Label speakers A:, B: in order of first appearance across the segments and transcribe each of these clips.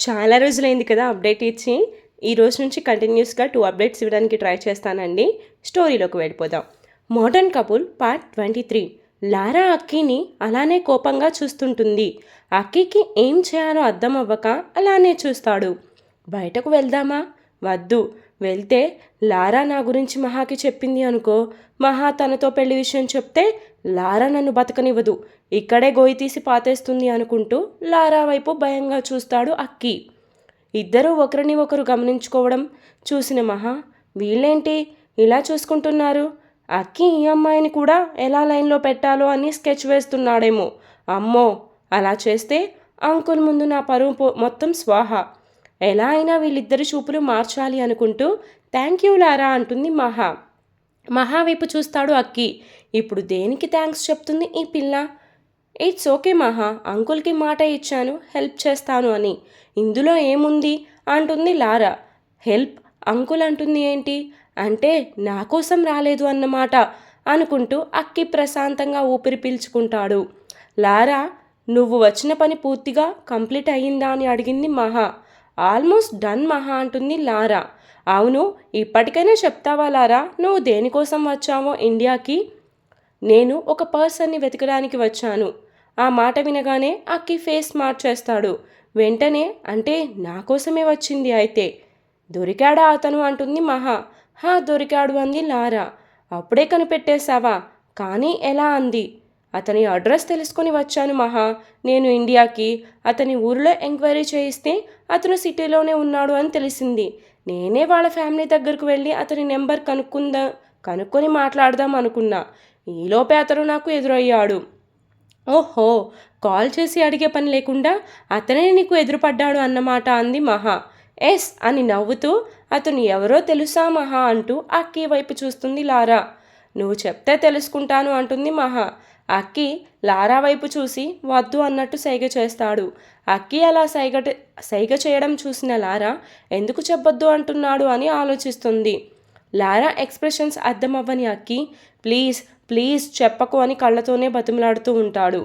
A: చాలా రోజులైంది కదా అప్డేట్ ఇచ్చి. ఈ రోజు నుంచి కంటిన్యూస్గా టూ అప్డేట్స్ ఇవ్వడానికి ట్రై చేస్తానండి. స్టోరీలోకి వెళ్ళిపోదాం. Modern couple part twenty three. Lara అక్కీని అలానే కోపంగా చూస్తుంటుంది. అక్కీకి ఏం చేయాలో అర్థం అవ్వక అలానే చూస్తాడు. బయటకు వెళ్దామా? వద్దు. వెళ్తే లారా నా గురించి మహాకి చెప్పింది అనుకో. మహా తనతో పెళ్ళి విషయం చెప్తే లారా నన్ను బతకనివ్వదు. ఇక్కడే గోయి తీసి పాతేస్తుంది అనుకుంటూ లారా వైపు భయంగా చూస్తాడు అక్కి. ఇద్దరూ ఒకరిని ఒకరు గమనించుకోవడం చూసిన మహా వీళ్ళేంటి ఇలా చూసుకుంటున్నారు? అక్కి ఈ అమ్మాయిని కూడా ఎలా లైన్లో పెట్టాలో అని స్కెచ్ వేస్తున్నాడేమో. అమ్మో అలా చేస్తే అంకుల్ ముందు నా పరువు మొత్తం స్వాహ. ఎలా అయినా వీళ్ళిద్దరి చూపులు మార్చాలి అనుకుంటూ థ్యాంక్ యూ లారా అంటుంది మహా. మహా వైపు చూస్తాడు అక్కి. ఇప్పుడు దేనికి థ్యాంక్స్ చెప్తుంది ఈ పిల్ల? ఇట్స్ ఓకే మహా అంకుల్కి మాట ఇచ్చాను హెల్ప్ చేస్తాను అని. ఇందులో ఏముంది? అంటుంది లారా. హెల్ప్? అంకుల్ అంటుంది ఏంటి? అంటే నా కోసం రాలేదు అన్నమాట అనుకుంటూ అక్కి ప్రశాంతంగా ఊపిరి పీల్చుకుంటాడు. లారా నువ్వు వచ్చిన పని పూర్తిగా కంప్లీట్ అయ్యిందా అని అడిగింది మహా. ఆల్మోస్ట్ డన్ మహా అంటుంది లారా. అవును ఇప్పటికైనా చెప్తావా లారా? నువ్వు దేనికోసం వచ్చావో ఇండియాకి? నేను ఒక పర్సన్ని వెతకడానికి వచ్చాను. ఆ మాట వినగానే అక్కి ఫేస్ మార్చేస్తాడు. వెంటనే అంటే నా కోసమే వచ్చింది అయితే. దొరికాడా అతను అంటుంది మహా. హా దొరికాడు అంది లారా. అప్పుడే కనిపెట్టేశావా? కానీ ఎలా అంది? అతని అడ్రస్ తెలుసుకొని వచ్చాను మహా. నేను ఇండియాకి అతని ఊరిలో ఎంక్వైరీ చేయిస్తే అతను సిటీలోనే ఉన్నాడు అని తెలిసింది. నేనే వాళ్ళ ఫ్యామిలీ దగ్గరకు వెళ్ళి అతని నెంబర్ కనుక్కుందా కనుక్కొని మాట్లాడదాం అనుకున్నా. ఈలోపే అతను నాకు ఎదురయ్యాడు. ఓహో కాల్ చేసి అడిగే పని లేకుండా అతనే నీకు ఎదురుపడ్డాడు అన్నమాట అంది మహా. ఎస్ అని నవ్వుతూ అతను ఎవరో తెలుసా మహా అంటూ అక్కి వైపు చూస్తుంది లారా. నువ్వు చెప్తే తెలుసుకుంటాను అంటుంది మహా. అక్కి లారా వైపు చూసి వద్దు అన్నట్టు సైగ చేస్తాడు. అక్కి అలా సైగ సైగ చేయడం చూసిన లారా ఎందుకు చెప్పొద్దు అంటున్నాడు అని ఆలోచిస్తుంది. లారా ఎక్స్ప్రెషన్స్ అర్థమవ్వని అక్కి ప్లీజ్ ప్లీజ్ చెప్పకు అని కళ్ళతోనే బతిమలాడుతూ ఉంటాడు.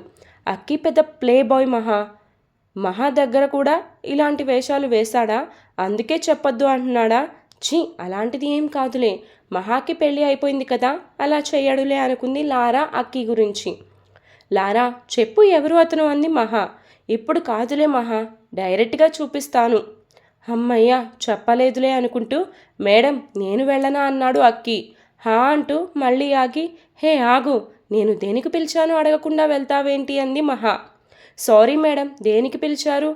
A: అక్కి పెద్ద ప్లే బాయ్ మహా. మహా దగ్గర కూడా ఇలాంటి వేషాలు వేశాడా? అందుకే చెప్పొద్దు అంటున్నాడా? ఛీ అలాంటిది ఏం కాదులే. మహాకి పెళ్ళి అయిపోయింది కదా అలా చేయడులే అనుకుంది లారా అక్కి గురించి. లారా చెప్పు ఎవరు అతను అంది మహా. ఇప్పుడు కాదులే మహా డైరెక్ట్గా చూపిస్తాను. అమ్మయ్య చెప్పలేదులే అనుకుంటూ మేడం నేను వెళ్ళనా అన్నాడు అక్కి. హా అంటూ మళ్ళీ ఆగి హే ఆగు నేను దేనికి పిలిచాను అడగకుండా వెళ్తావేంటి? అంది మహా. సారీ మేడం దేనికి పిలిచారు?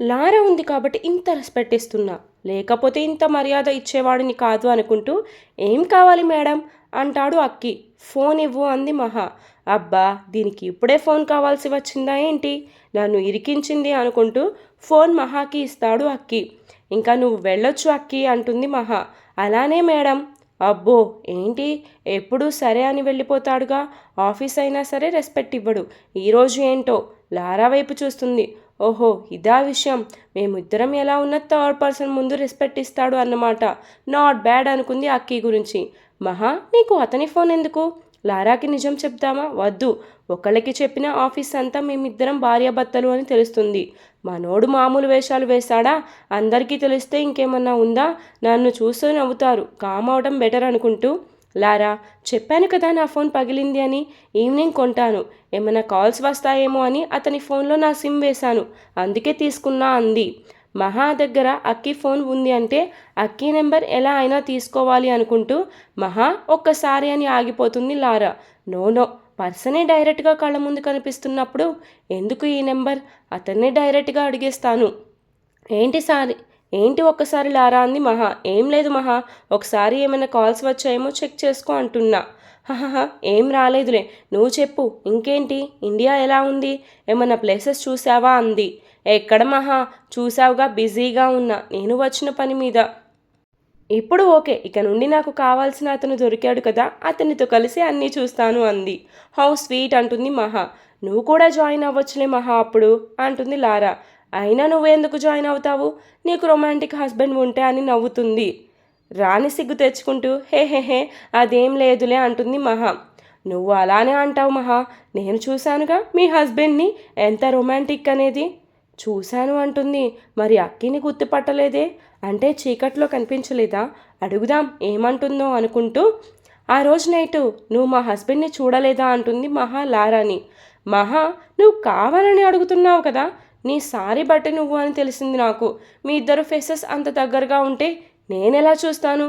A: లారా ఉంది కాబట్టి ఇంత రెస్పెక్ట్ ఇస్తున్నా. లేకపోతే ఇంత మర్యాద ఇచ్చేవాడిని కాదు అనుకుంటూ ఏం కావాలి మేడం? అంటాడు అక్కి. ఫోన్ ఇవ్వు అంది మహా. అబ్బా దీనికి ఇప్పుడే ఫోన్ కావాల్సి వచ్చిందా ఏంటి? నన్ను ఇరికించింది అనుకుంటూ ఫోన్ మహాకి ఇస్తాడు అక్కి. ఇంకా నువ్వు వెళ్ళొచ్చు అక్కి అంటుంది మహా. అలానే మేడం అబ్బో ఏంటి? ఎప్పుడూ సరే అని వెళ్ళిపోతాడుగా. ఆఫీస్ అయినా సరే రెస్పెక్ట్ ఇవ్వడు. ఈరోజు ఏంటో? లారా వైపు చూస్తుంది. ఓహో ఇదా విషయం. మేమిద్దరం ఎలా ఉన్న థర్డ్ పర్సన్ ముందు రెస్పెక్ట్ ఇస్తాడు అన్నమాట. నాట్ బ్యాడ్ అనుకుంది అక్కీ గురించి. మహా నీకు అతని ఫోన్ ఎందుకు? లారాకి నిజం చెప్దామా వద్దు. ఒకళ్ళకి చెప్పిన ఆఫీస్ అంతా మేమిద్దరం భార్యాభర్తలు అని తెలుస్తుంది. మనోడు మామూలు వేషాలు వేశాడా? అందరికీ తెలిస్తే ఇంకేమన్నా ఉందా? నన్ను చూస్తూ నవ్వుతారు. కామ్ అవడం బెటర్ అనుకుంటూ. లారా చెప్పాను కదా నా ఫోన్ పగిలింది అని. ఈవినింగ్ కొంటాను. ఏమైనా కాల్స్ వస్తాయేమో అని అతని ఫోన్లో నా సిమ్ వేశాను. అందుకే తీసుకున్నా అంది. మహా దగ్గర అక్కి ఫోన్ ఉంది అంటే అక్కి నెంబర్ ఎలా అయినా తీసుకోవాలి అనుకుంటూ. మహా ఒక్కసారి అని ఆగిపోతుంది లారా. No no. పర్సనే డైరెక్ట్గా కళ్ళ ముందు కనిపిస్తున్నప్పుడు ఎందుకు ఈ నెంబర్? అతన్నే డైరెక్ట్గా అడిగేస్తాను. ఏంటి సారి? ఏంటి ఒక్కసారి లారా అంది మహా. ఏం లేదు మహా. ఒకసారి ఏమైనా కాల్స్ వచ్చాయేమో చెక్ చేసుకో అంటున్నా. హహహ ఏం రాలేదులే. నువ్వు చెప్పు. ఇంకేంటి? ఇండియా ఎలా ఉంది? ఏమైనా ప్లేసెస్ చూసావా? అంది. ఎక్కడ మహా? చూసావుగా బిజీగా ఉన్నా. నేను వచ్చిన పని మీద. ఇప్పుడు ఓకే ఇక నుండి నాకు కావాల్సిన అతను దొరికాడు కదా అతనితో కలిసి అన్నీ చూస్తాను అంది. హౌ స్వీట్ అంటుంది మహా. నువ్వు కూడా జాయిన్ అవ్వచ్చులే మహా అప్పుడు అంటుంది లారా. అయినా నువ్వెందుకు జాయిన్ అవుతావు? నీకు రొమాంటిక్ హస్బెండ్ ఉంటే అని నవ్వుతుంది. రాని సిగ్గు తెచ్చుకుంటూ హే హే హే అదేం లేదులే అంటుంది మహా. నువ్వు అలానే అంటావు మహా. నేను చూశానుగా మీ హస్బెండ్ని ఎంత రొమాంటిక్ అనేది. చూశాను అంటుంది. మరి అక్కిని గుర్తుపట్టలేదే? అంటే చీకట్లో కనిపించలేదా? అడుగుదాం ఏమంటుందో అనుకుంటూ ఆ రోజు నైటు నువ్వు మా హస్బెండ్ని చూడలేదా అంటుంది మహా లారాని. మహా నువ్వు కావాలని అడుగుతున్నావు కదా నీ సారీ బట్టి నువ్వు అని తెలిసింది నాకు. మీ ఇద్దరు ఫేసెస్ అంత దగ్గరగా ఉంటే నేనెలా చూస్తాను?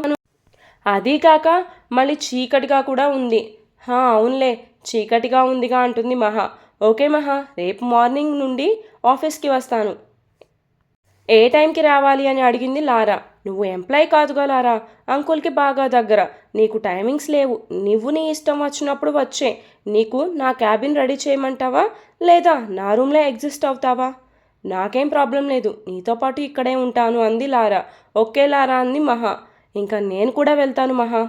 A: అదీ కాక మళ్ళీ చీకటిగా కూడా ఉంది. హా అవునులే చీకటిగా ఉందిగా అంటుంది మహా. ఓకే మహా రేపు మార్నింగ్ నుండి ఆఫీస్కి వస్తాను. ఏ టైంకి రావాలి అని అడిగింది లారా. నువ్వు ఎంప్లాయ్ కాదుగా లారా. అంకుల్కి బాగా దగ్గర. నీకు టైమింగ్స్ లేవు. నువ్వు నీ ఇష్టం వచ్చినప్పుడు వచ్చే. నీకు నా క్యాబిన్ రెడీ చేయమంటావా? లేదా నా రూమ్లో ఎగ్జిస్ట్ అవుతావా? నాకేం ప్రాబ్లం లేదు. నీతో పాటు ఇక్కడే ఉంటాను అంది లారా. ఓకే లారా అంది మహా. ఇంకా నేను కూడా వెళ్తాను Maha.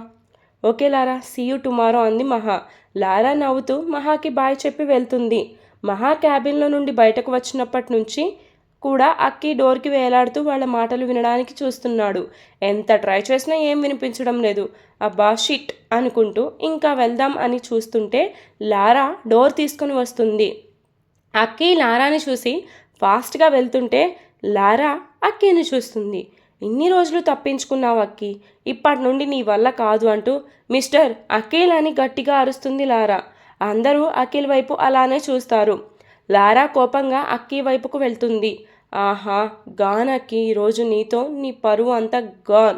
A: Okay Lara see you tomorrow అంది మహా. లారా నవ్వుతూ మహాకి బాయ్ చెప్పి వెళ్తుంది. మహా క్యాబిన్లో నుండి బయటకు వచ్చినప్పటి నుంచి కూడా అక్కి డోర్కి వేలాడుతూ వాళ్ళ మాటలు వినడానికి చూస్తున్నాడు. ఎంత ట్రై చేసినా ఏం వినిపించడం లేదు. అబ్బా షిట్ అనుకుంటూ ఇంకా వెళ్దాం అని చూస్తుంటే లారా డోర్ తీసుకొని వస్తుంది. అక్కి లారాని చూసి ఫాస్ట్గా వెళ్తుంటే లారా అక్కిని చూస్తుంది. ఇన్ని రోజులు తప్పించుకున్నావు అక్కి. ఇప్పటి నుండి నీ వల్ల కాదు అంటూ మిస్టర్ అఖిల్ అని గట్టిగా అరుస్తుంది లారా. అందరూ అఖిల్ వైపు అలానే చూస్తారు. లారా కోపంగా అక్కి వైపుకు వెళ్తుంది. ఆహా గానకి ఈరోజు నీతో నీ పరువు అంతా గాన్.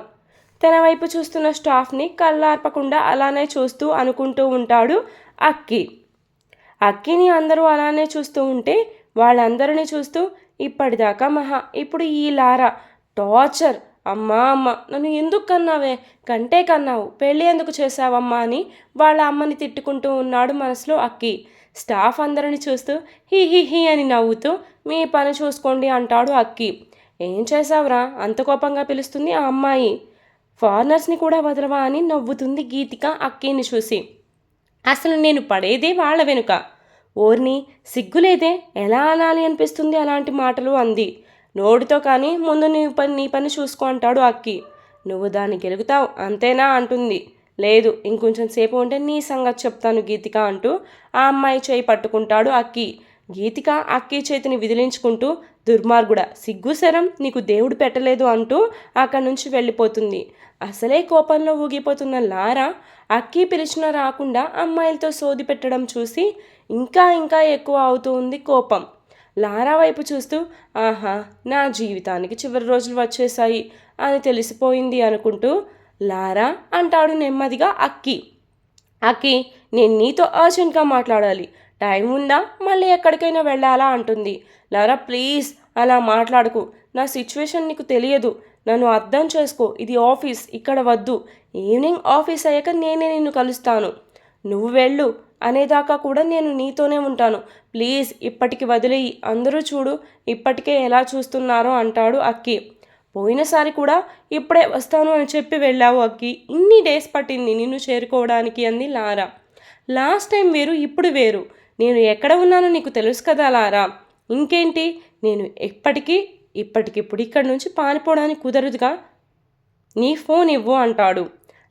A: తన వైపు చూస్తున్న స్టాఫ్ని కళ్ళార్పకుండా అలానే చూస్తూ అనుకుంటూ ఉంటాడు అక్కి. అక్కిని అందరూ అలానే చూస్తూ ఉంటే వాళ్ళందరినీ చూస్తూ ఇప్పటిదాకా మహా ఇప్పుడు ఈ లారా టార్చర్. అమ్మా అమ్మ నన్ను ఎందుకు కన్నావే? కంటే కన్నావు. పెళ్ళి ఎందుకు చేసావమ్మా అని వాళ్ళ అమ్మని తిట్టుకుంటూ ఉన్నాడు మనసులో అక్కి. స్టాఫ్ అందరిని చూస్తూ హీ హీ హీ అని నవ్వుతూ మీ పని చూసుకోండి అంటాడు అక్కి. ఏం చేసావురా అంత కోపంగా పిలుస్తుంది ఆ అమ్మాయి. ఫారినర్స్ని కూడా వదలవా? అని నవ్వుతుంది గీతిక అక్కిని చూసి. అసలు నేను పడేదే వాళ్ళ వెనుక. ఓర్ని సిగ్గులేదే? ఎలా అనాలి అనిపిస్తుంది అలాంటి మాటలు? అంది. నోటితో కానీ ముందు నీ పని నీ పని చూసుకో అంటాడు అక్కి. నువ్వు దాన్ని గెలుగుతావు అంతేనా? అంటుంది. లేదు ఇంకొంచెం సేపు ఉంటే నీ సంగతి చెప్తాను గీతిక అంటూ ఆ అమ్మాయి చేయి పట్టుకుంటాడు అక్కి. గీతిక అక్కి చేతిని విదిలించుకుంటూ దుర్మార్గుడ సిగ్గుశరం నీకు దేవుడు పెట్టలేదు అంటూ అక్కడి నుంచి వెళ్ళిపోతుంది. అసలే కోపంలో ఊగిపోతున్న లారా అక్కి పిలిచినా రాకుండా అమ్మాయిలతో సోది పెట్టడం చూసి ఇంకా ఇంకా ఎక్కువ అవుతూ ఉంది కోపం. లారా వైపు చూస్తూ ఆహా నా జీవితానికి చివరి రోజులు వచ్చేసాయి అని తెలిసిపోయింది అనుకుంటూ లారా అంటాడు నెమ్మదిగా అక్కి. అక్కి నేను నీతో అర్జెంట్గా మాట్లాడాలి. టైం ఉందా? మళ్ళీ ఎక్కడికైనా వెళ్ళాలా? అంటుంది. లారా ప్లీజ్ అలా మాట్లాడుకు. నా సిచ్యువేషన్ నీకు తెలియదు. నన్ను అర్థం చేసుకో. ఇది ఆఫీస్ ఇక్కడ వద్దు. ఈవినింగ్ ఆఫీస్ అయ్యాక నేనే నిన్ను కలుస్తాను. నువ్వు వెళ్ళు. అనేదాకా కూడా నేను నీతోనే ఉంటాను. ప్లీజ్ ఇప్పటికి వదిలేయి. అందరూ చూడు ఇప్పటికే ఎలా చూస్తున్నారో అంటాడు అక్కి. పోయినసారి కూడా ఇప్పుడే వస్తాను అని చెప్పి వెళ్ళావు అక్కి. ఇన్ని డేస్ పట్టింది నిన్ను చేరుకోవడానికి అంది లారా. లాస్ట్ టైం వేరు ఇప్పుడు వేరు. నేను ఎక్కడ ఉన్నానో నీకు తెలుసు కదా లారా. ఇంకేంటి? నేను ఎప్పటికీ ఇప్పటికిప్పుడు ఇక్కడి నుంచి పారిపోవడానికి కుదరదుగా? నీ ఫోన్ ఇవ్వు అంటాడు.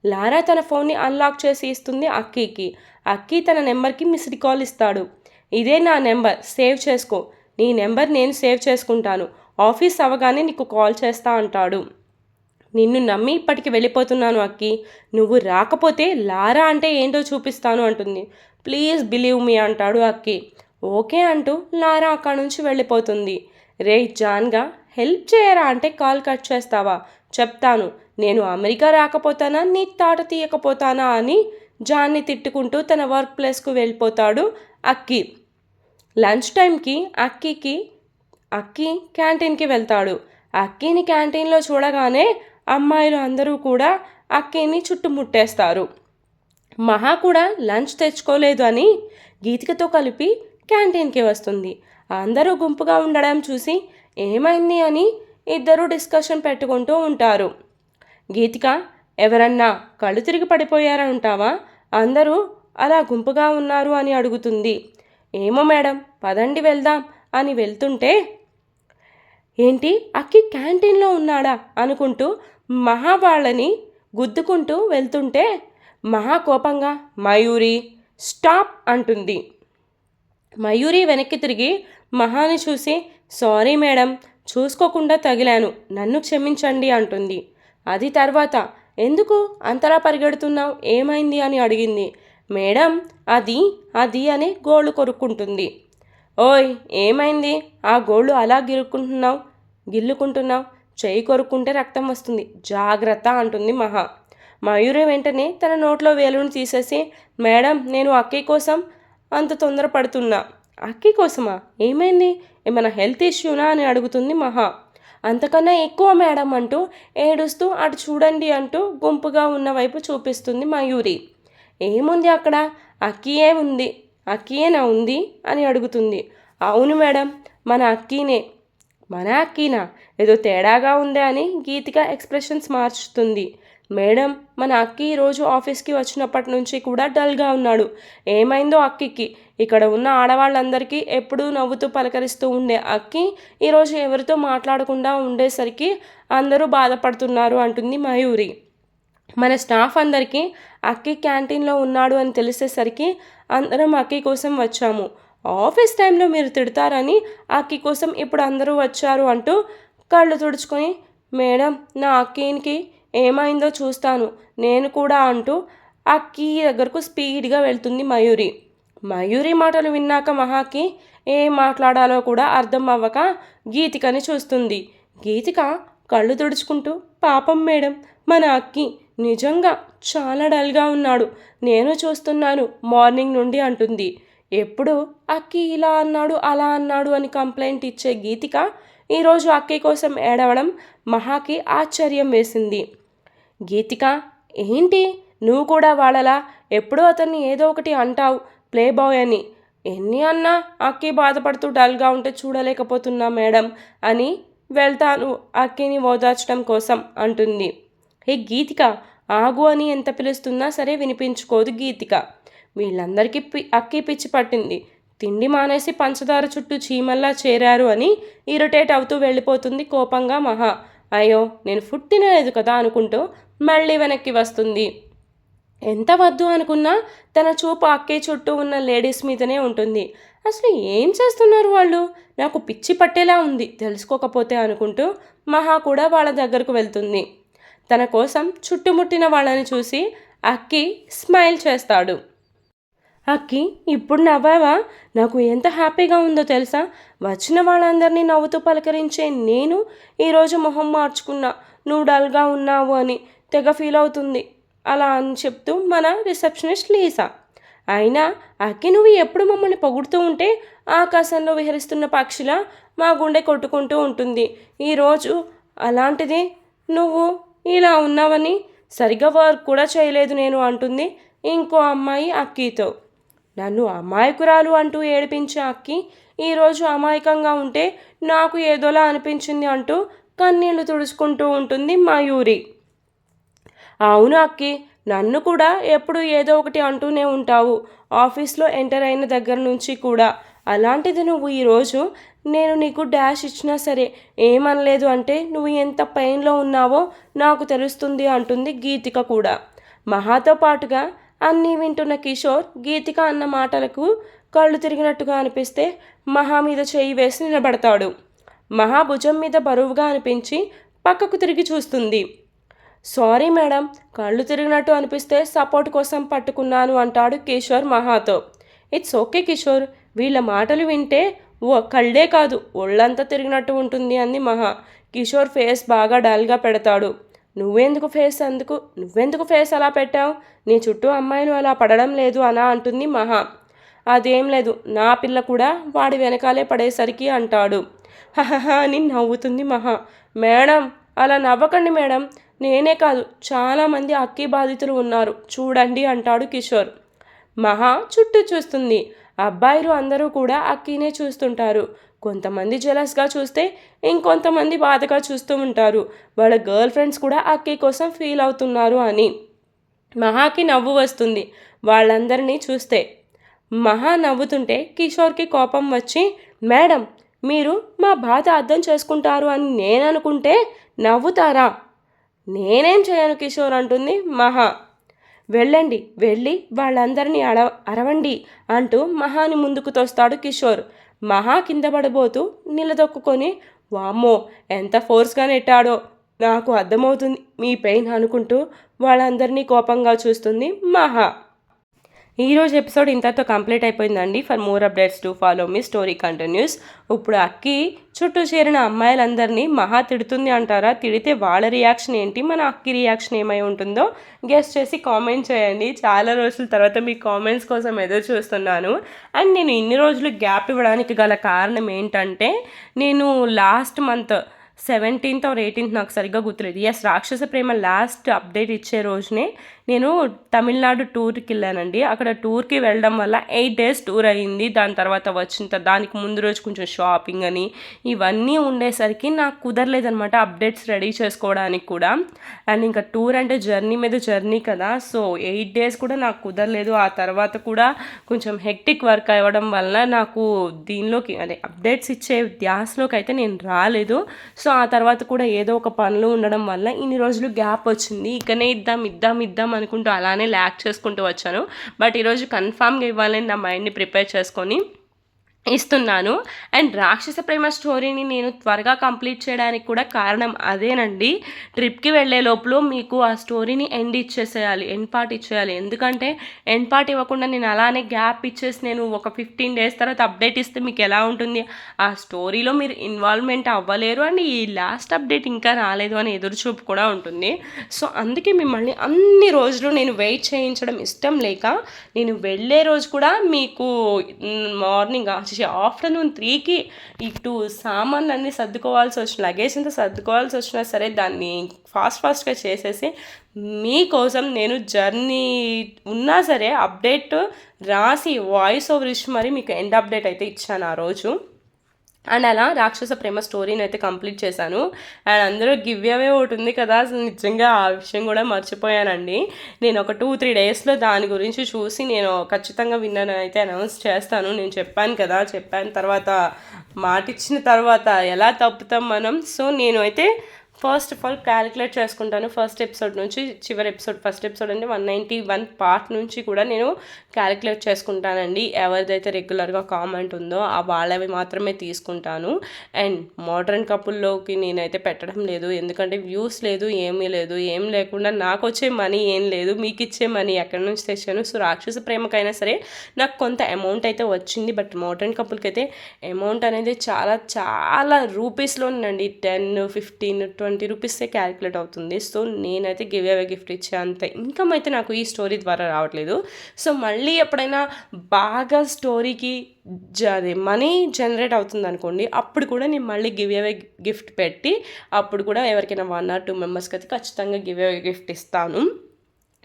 A: లారా తన ఫోన్ని అన్లాక్ చేసి ఇస్తుంది అక్కీకి. అక్కీ తన నెంబర్కి మిస్డ్ కాల్ ఇస్తాడు. ఇదే నా నెంబర్ సేవ్ చేసుకో. నీ నెంబర్ నేను సేవ్ చేసుకుంటాను. ఆఫీస్ అవ్వగానే నీకు కాల్ చేస్తా అంటాడు. నిన్ను నమ్మి ఇప్పటికి వెళ్ళిపోతున్నాను అక్కి. నువ్వు రాకపోతే లారా అంటే ఏంటో చూపిస్తాను అంటుంది. ప్లీజ్ బిలీవ్ మీ అంటాడు అక్కి. ఓకే అంటూ లారా అక్కడి నుంచి వెళ్ళిపోతుంది. రే జాన్గా హెల్ప్ చేయరా అంటే కాల్ కట్ చేస్తావా? చెప్తాను. నేను అమెరికా రాకపోతానా? నీ తాట తీయకపోతానా? అని జాన్ని తిట్టుకుంటూ తన వర్క్ ప్లేస్కు వెళ్ళిపోతాడు అక్కి. లంచ్ టైంకి అక్కికి అక్కి క్యాంటీన్కి వెళ్తాడు. అక్కిని క్యాంటీన్లో చూడగానే అమ్మాయిలు అందరూ కూడా అక్కిని చుట్టుముట్టేస్తారు. మహా కూడా లంచ్ తెచ్చుకోలేదు అని గీతికతో కలిపి క్యాంటీన్కి వస్తుంది. అందరూ గుంపుగా ఉండడం చూసి ఏమైంది అని ఇద్దరు డిస్కషన్ పెట్టుకుంటూ ఉంటారు. గీతిక ఎవరన్నా కళ్ళు తిరిగి పడిపోయారంటావా అందరూ అలా గుంపుగా ఉన్నారు అని అడుగుతుంది. ఏమో మేడం పదండి వెళ్దాం అని వెళ్తుంటే ఏంటి? అక్కి క్యాంటీన్లో ఉన్నాడా? అనుకుంటూ మహా వాళ్ళని గుద్దుకుంటూ వెళ్తుంటే మహా కోపంగా మయూరి స్టాప్ అంటుంది. మయూరి వెనక్కి తిరిగి మహాని చూసి సారీ మేడం చూసుకోకుండా తగిలాను నన్ను క్షమించండి అంటుంది. అది తర్వాత ఎందుకు? అంతలా పరిగెడుతున్నావు? ఏమైంది? అని అడిగింది. మేడం అది అది అని గోళ్ళు కొరుక్కుంటుంది. ఓయ్ ఏమైంది? ఆ గోళ్ళు అలా గిరుక్కుంటున్నావు? గిల్లుకుంటున్నావు? చెయ్యి కొరుక్కుంటే రక్తం వస్తుంది. జాగ్రత్త అంటుంది మహా. మయూరి వెంటనే తన నోట్లో వేలుని తీసేసి మేడం నేను అక్కయ్య కోసం అంత తొందరపడుతున్నా. అక్కయ్య కోసమా? ఏమైంది? ఏమైనా హెల్త్ ఇష్యూనా? అని అడుగుతుంది మహా. అంతకన్నా ఎక్కువ మేడం అంటూ ఏడుస్తూ అటు చూడండి అంటూ గుంపుగా ఉన్న వైపు చూపిస్తుంది మయూరి. ఏముంది అక్కడ? అక్కియే ఉంది? అక్కీయేనా ఉంది అని అడుగుతుంది. అవును మేడం మన అక్కీనే. మన అక్కీనా? ఏదో తేడాగా ఉందే అని గీతిక ఎక్స్ప్రెషన్స్ మార్చుతుంది. మేడం మన అక్కి ఈరోజు ఆఫీస్కి వచ్చినప్పటి నుంచి కూడా డల్గా ఉన్నాడు. ఏమైందో అక్కికి? ఇక్కడ ఉన్న ఆడవాళ్ళందరికీ ఎప్పుడూ నవ్వుతూ పలకరిస్తూ ఉండే అక్కి ఈరోజు ఎవరితో మాట్లాడకుండా ఉండేసరికి అందరూ బాధపడుతున్నారు అంటుంది మయూరి. మన స్టాఫ్ అందరికీ అక్కి క్యాంటీన్లో ఉన్నాడు అని తెలిసేసరికి అందరం అక్కి కోసం వచ్చాము. ఆఫీస్ టైంలో మీరు తిడతారని అక్కి కోసం ఇప్పుడు అందరూ వచ్చారు అంటూ కళ్ళు తుడుచుకొని మేడం నా అక్కీనికి ఏమైందో చూస్తాను. నేను కూడా అంటూ అక్కి దగ్గరకు స్పీడ్గా వెళ్తుంది మయూరి. మయూరి మాటలు విన్నాక మహాకి ఏం మాట్లాడాలో కూడా అర్థం అవ్వక గీతికని చూస్తుంది. గీతిక కళ్ళు తుడుచుకుంటూ పాపం మేడం మన అక్కి నిజంగా చాలా డల్గా ఉన్నాడు. నేను చూస్తున్నాను మార్నింగ్ నుండి అంటుంది. ఎప్పుడు అక్కి ఇలా అన్నాడు అలా అన్నాడు అని కంప్లైంట్ ఇచ్చే గీతిక ఈరోజు అక్కి కోసం ఏడవడం మహాకి ఆశ్చర్యం వేసింది. గీతిక ఏంటి? నువ్వు కూడా వాళ్ళలా? ఎప్పుడూ అతన్ని ఏదో ఒకటి అంటావు ప్లే బాయ్ అని. ఎన్ని అన్నా అక్కి బాధపడుతూ డల్గా ఉంటే చూడలేకపోతున్నా మేడం అని వెళ్తాను అక్కిని ఓదార్చడం కోసం అంటుంది. హే గీతిక ఆగు అని ఎంత పిలుస్తున్నా సరే వినిపించుకోదు గీతిక. వీళ్ళందరికీ పి అక్కి పిచ్చి పట్టింది. తిండి మానేసి పంచదార చుట్టూ చీమల్లా చేరారు అని ఇరిటేట్ అవుతూ వెళ్ళిపోతుంది కోపంగా మహా. అయ్యో నేను ఫుడ్ తినలేదు కదా అనుకుంటూ మళ్ళీ వెనక్కి వస్తుంది. ఎంత వద్దు అనుకున్నా తన చూపు అక్కే చుట్టూ ఉన్న లేడీస్ మీదనే ఉంటుంది. అసలు ఏం చేస్తున్నారు వాళ్ళు? నాకు పిచ్చి పట్టేలా ఉంది తెలుసుకోకపోతే అనుకుంటూ మహా కూడా వాళ్ళ దగ్గరకు వెళ్తుంది. తన కోసం చుట్టుముట్టిన వాళ్ళని చూసి అక్కి స్మైల్ చేస్తాడు. అక్కి ఇప్పుడు నవ్వావా? నాకు ఎంత హ్యాపీగా ఉందో తెలుసా? వచ్చిన వాళ్ళందరినీ నవ్వుతూ పలకరించే నేను ఈరోజు మొహం మార్చుకున్నా. నువ్వు డల్గా ఉన్నావు అని తెగ ఫీల్ అవుతుంది. అలా అని చెప్తూ మన రిసెప్షనిస్ట్ లీసా. అయినా అక్కి నువ్వు ఎప్పుడు మమ్మల్ని పొగుడుతూ ఉంటే ఆకాశంలో విహరిస్తున్న పక్షిలా మా గుండె కొట్టుకుంటూ ఉంటుంది. ఈరోజు అలాంటిది నువ్వు ఇలా ఉన్నావని సరిగా వర్క్ కూడా చేయలేదు నేను అంటుంది ఇంకో అమ్మాయి అక్కీతో. నన్ను అమాయకురాలు అంటూ ఏడిపించే అక్కి ఈరోజు అమాయకంగా ఉంటే నాకు ఏదోలా అనిపించింది అంటూ కన్నీళ్ళు తుడుచుకుంటూ ఉంటుంది మయూరి అవును అక్కి నన్ను కూడా ఎప్పుడు ఏదో ఒకటి అంటూనే ఉంటావు. ఆఫీస్లో ఎంటర్ అయిన దగ్గర నుంచి కూడా. అలాంటిది నువ్వు ఈరోజు నేను నీకు డాష్ ఇచ్చినా సరే ఏమనలేదు అంటే నువ్వు ఎంత పెయిన్లో ఉన్నావో నాకు తెలుస్తుంది అంటుంది గీతిక కూడా. మహాతో పాటుగా అన్నీ వింటున్న కిషోర్ గీతిక అన్న మాటలకు కళ్ళు తిరిగినట్టుగా అనిపిస్తే మహా మీద చేయి వేసి నిలబడతాడు. మహా భుజం మీద బరువుగా అనిపించి పక్కకు తిరిగి చూస్తుంది. సారీ మేడం కళ్ళు తిరిగినట్టు అనిపిస్తే సపోర్ట్ కోసం పట్టుకున్నాను అంటాడు కిషోర్ మహాతో. ఇట్స్ ఓకే కిషోర్ వీళ్ళ మాటలు వింటే కళ్ళే కాదు ఒళ్ళంతా తిరిగినట్టు ఉంటుంది అంది మహా. కిషోర్ ఫేస్ బాగా డల్గా పెడతాడు. నువ్వెందుకు ఫేస్ అందుకు? నువ్వెందుకు ఫేస్ అలా పెట్టావు? నీ చుట్టూ అమ్మాయిలు అలా పడడం లేదు అనా అంటుంది మహా. అదేం లేదు నా పిల్ల కూడా వాడి వెనకాలే పడేసరికి అంటాడు. హహహ అని నవ్వుతుంది మహా. మేడం అలా నవ్వకండి మేడం. నేనే కాదు చాలామంది అక్కి బాధితులు ఉన్నారు. చూడండి అంటాడు కిషోర్. మహా చుట్టూ చూస్తుంది. అబ్బాయిలు అందరూ కూడా అక్కీనే చూస్తుంటారు. కొంతమంది జెలస్గా చూస్తే ఇంకొంతమంది బాధగా చూస్తూ ఉంటారు. వాళ్ళ గర్ల్ ఫ్రెండ్స్ కూడా అక్కీ కోసం ఫీల్ అవుతున్నారు అని. మహాకి నవ్వు వస్తుంది వాళ్ళందరినీ చూస్తే. మహా నవ్వుతుంటే కిషోర్కి కోపం వచ్చి మేడం మీరు మా బాధ అర్థం చేసుకుంటారు అని నేను అనుకుంటే నవ్వుతారా? నేనేం చేయను కిషోర్ అంటుంది మహా. వెళ్ళండి వెళ్ళి వాళ్ళందరినీ అడ అరవండి అంటూ మహాని ముందుకు తోస్తాడు కిషోర్. మహా కింద పడబోతూ నిలదొక్కుని వామ్మో ఎంత ఫోర్స్గా నెట్టాడో! నాకు అర్థమవుతుంది మీ పెయిన్ అనుకుంటూ వాళ్ళందరినీ కోపంగా చూస్తుంది మహా. ఈరోజు ఎపిసోడ్ ఇంతతో కంప్లీట్ అయిపోయిందండి. For more updates to follow me story continues ఇప్పుడు అక్కి చుట్టూ చేరిన అమ్మాయిలందరినీ మహా తిడుతుంది అంటారా? తిడితే వాళ్ళ రియాక్షన్ ఏంటి? మన అక్కి రియాక్షన్ ఏమై ఉంటుందో గెస్ట్ చేసి కామెంట్ చేయండి. చాలా రోజుల తర్వాత మీ కామెంట్స్ కోసం ఎదురు చూస్తున్నాను. అండ్ నేను ఇన్ని రోజులు గ్యాప్ ఇవ్వడానికి గల కారణం ఏంటంటే నేను last month seventeenth or eighteenth నాకు సరిగ్గా గుర్తులేదు. ఎస్ రాక్షస ప్రేమ లాస్ట్ అప్డేట్ ఇచ్చే రోజునే నేను తమిళనాడు టూర్కి వెళ్ళానండి. అక్కడ టూర్కి వెళ్ళడం వల్ల ఎయిట్ డేస్ టూర్ అయ్యింది దాని తర్వాత వచ్చిన దానికి ముందు రోజు కొంచెం షాపింగ్ అని ఇవన్నీ ఉండేసరికి నాకు కుదరలేదనమాట అప్డేట్స్ రెడీ చేసుకోవడానికి కూడా. అండ్ ఇంకా టూర్ అంటే జర్నీ మీద జర్నీ కదా. సో ఎయిట్ డేస్ కూడా నాకు కుదరలేదు. ఆ తర్వాత కూడా కొంచెం హెక్టిక్ వర్క్ అవ్వడం వల్ల నాకు దీనిలోకి అదే అప్డేట్స్ ఇచ్చే ధ్యాసలోకి అయితే నేను రాలేదు. సో ఆ తర్వాత కూడా ఏదో ఒక పనులు ఉండడం వల్ల ఇన్ని రోజులు గ్యాప్ వచ్చింది. ఇకనే ఇద్దాం ఇద్దాం ఇద్దాం అనుకుంటూ అలానే ల్యాక్ చేసుకుంటూ వచ్చాను. బట్ ఈరోజు కన్ఫామ్గా ఇవ్వాలని నా మైండ్ని ప్రిపేర్ చేసుకొని ఇస్తున్నాను. అండ్ రాక్షస ప్రేమ స్టోరీని నేను త్వరగా కంప్లీట్ చేయడానికి కూడా కారణం అదేనండి. ట్రిప్కి వెళ్ళే లోపల మీకు ఆ స్టోరీని ఎండ్ ఇచ్చేసేయాలి ఎండ్ పార్ట్ ఇచ్చేయాలి. ఎందుకంటే ఎండ్ పార్ట్ ఇవ్వకుండా నేను అలానే గ్యాప్ ఇచ్చేసి నేను ఒక ఫిఫ్టీన్ డేస్ తర్వాత అప్డేట్ ఇస్తే మీకు ఎలా ఉంటుంది? ఆ స్టోరీలో మీరు ఇన్వాల్వ్మెంట్ అవ్వలేరు అండ్ ఈ లాస్ట్ అప్డేట్ ఇంకా రాలేదు అని ఎదురుచూపు కూడా ఉంటుంది. సో అందుకే మిమ్మల్ని అన్ని రోజులు నేను వెయిట్ చేయించడం ఇష్టం లేక నేను వెళ్ళే రోజు కూడా మీకు మార్నింగ్ వచ్చి ఆఫ్టర్నూన్ త్రీకి ఇటు సామాన్లు అన్నీ సర్దుకోవాల్సి వచ్చిన లగేజ్ అంతా సర్దుకోవాల్సి వచ్చినా సరే దాన్ని ఫాస్ట్ ఫాస్ట్గా చేసేసి మీకోసం నేను జర్నీ ఉన్నా సరే అప్డేట్ రాసి వాయిస్ ఓవర్ ఇచ్చి మరి మీకు ఎండ్ అప్డేట్ అయితే ఇచ్చాను ఆ రోజు. అండ్ అలా రాక్షస ప్రేమ స్టోరీని అయితే కంప్లీట్ చేశాను. అండ్ అందరూ గివ్ అవే ఒకటి ఉంది కదా అసలు నిజంగా ఆ విషయం కూడా మర్చిపోయానండి. నేను ఒక టూ త్రీ డేస్లో దాని గురించి చూసి నేను ఖచ్చితంగా విన్నాను అయితే అనౌన్స్ చేస్తాను. నేను చెప్పాను కదా చెప్పాను తర్వాత మాట ఇచ్చిన తర్వాత ఎలా తప్పుతాం మనం? సో నేను అయితే ఫస్ట్ ఆఫ్ ఆల్ క్యాలిక్యులేట్ చేసుకుంటాను. ఫస్ట్ ఎపిసోడ్ నుంచి చివరి ఎపిసోడ్ ఫస్ట్ ఎపిసోడ్ అంటే వన్ నైంటీ వన్ పార్ట్ నుంచి కూడా నేను క్యాలిక్యులేట్ చేసుకుంటానండి. ఎవరిదైతే రెగ్యులర్గా కామెంట్ ఉందో ఆ వాళ్ళవి మాత్రమే తీసుకుంటాను. అండ్ మోడర్న్ కపుల్లోకి నేనైతే పెట్టడం లేదు. ఎందుకంటే వ్యూస్ లేదు ఏమీ లేదు. ఏం లేకుండా నాకు వచ్చే మనీ ఏం లేదు. మీకు ఇచ్చే మనీ ఎక్కడి నుంచి తెచ్చాను? సో రాక్షస ప్రేమకైనా సరే నాకు కొంత అమౌంట్ అయితే వచ్చింది. బట్ మోడర్న్ కపుల్కి అయితే అమౌంట్ అనేది చాలా చాలా రూపీస్లో ఉందండి టెన్ ఫిఫ్టీన్ ట్వంటీ ట్వంటీ రూపీసే క్యాలిక్యులేట్ అవుతుంది. సో నేనైతే గివ్ అవే గిఫ్ట్ ఇచ్చే అంత ఇన్కమ్ అయితే నాకు ఈ స్టోరీ ద్వారా రావట్లేదు. సో మళ్ళీ ఎప్పుడైనా బాగా స్టోరీకి అది మనీ జనరేట్ అవుతుంది అనుకోండి అప్పుడు కూడా నేను మళ్ళీ గివ్ అవే గిఫ్ట్ పెట్టి అప్పుడు కూడా ఎవరికైనా వన్ ఆర్ టూ మెంబర్స్కి అయితే ఖచ్చితంగా గివ్ అవే గిఫ్ట్ ఇస్తాను.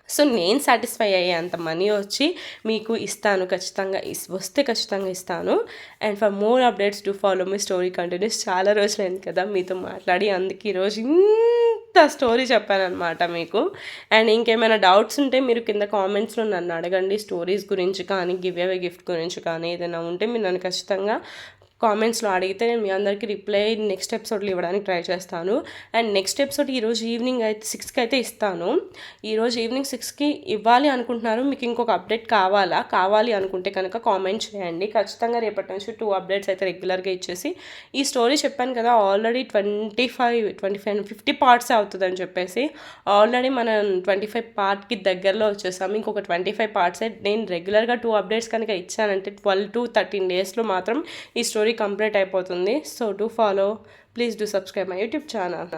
A: సో నేను సాటిస్ఫై అయ్యే అంత మనీ వచ్చి మీకు ఇస్తాను ఖచ్చితంగా వస్తే ఖచ్చితంగా ఇస్తాను. And for more updates to follow me story continues చాలా రోజులైంది కదా మీతో మాట్లాడి అందుకే ఈరోజు ఇంత స్టోరీ చెప్పానమాట మీకు. అండ్ ఇంకేమైనా డౌట్స్ ఉంటే మీరు కింద కామెంట్స్లో నన్ను అడగండి స్టోరీస్ గురించి కానీ గివ్ అవే గిఫ్ట్ గురించి కానీ ఏదైనా ఉంటే మీరు నన్ను ఖచ్చితంగా కామెంట్స్లో అడిగితే నేను మీ అందరికీ రిప్లై నెక్స్ట్ ఎపిసోడ్లో ఇవ్వడానికి ట్రై చేస్తాను. అండ్ నెక్స్ట్ ఎపిసోడ్ ఈరోజు ఈవినింగ్ అయితే సిక్స్కి అయితే ఇస్తాను. ఈరోజు ఈవినింగ్ సిక్స్కి ఇవ్వాలి అనుకుంటున్నారు. మీకు ఇంకొక అప్డేట్ కావాలా? కావాలి అనుకుంటే కనుక కామెంట్ చేయండి. ఖచ్చితంగా రేపటి నుంచి టూ అప్డేట్స్ అయితే రెగ్యులర్గా ఇచ్చేసి ఈ స్టోరీ చెప్పాను కదా already twenty five twenty five fifty parts అవుతుందని చెప్పేసి ఆల్రెడీ మనం ట్వంటీ ఫైవ్ పార్ట్కి దగ్గరలో వచ్చేసాము. ఇంకొక ట్వంటీ ఫైవ్ పార్ట్స్ నేను రెగ్యులర్గా టూ అప్డేట్స్ కనుక ఇచ్చానంటే ట్వెల్వ్ టు థర్టీన్ డేస్లో మాత్రం ఈ స్టోరీ కంప్లీట్ అయిపోతుంది. So to follow please do subscribe my YouTube channel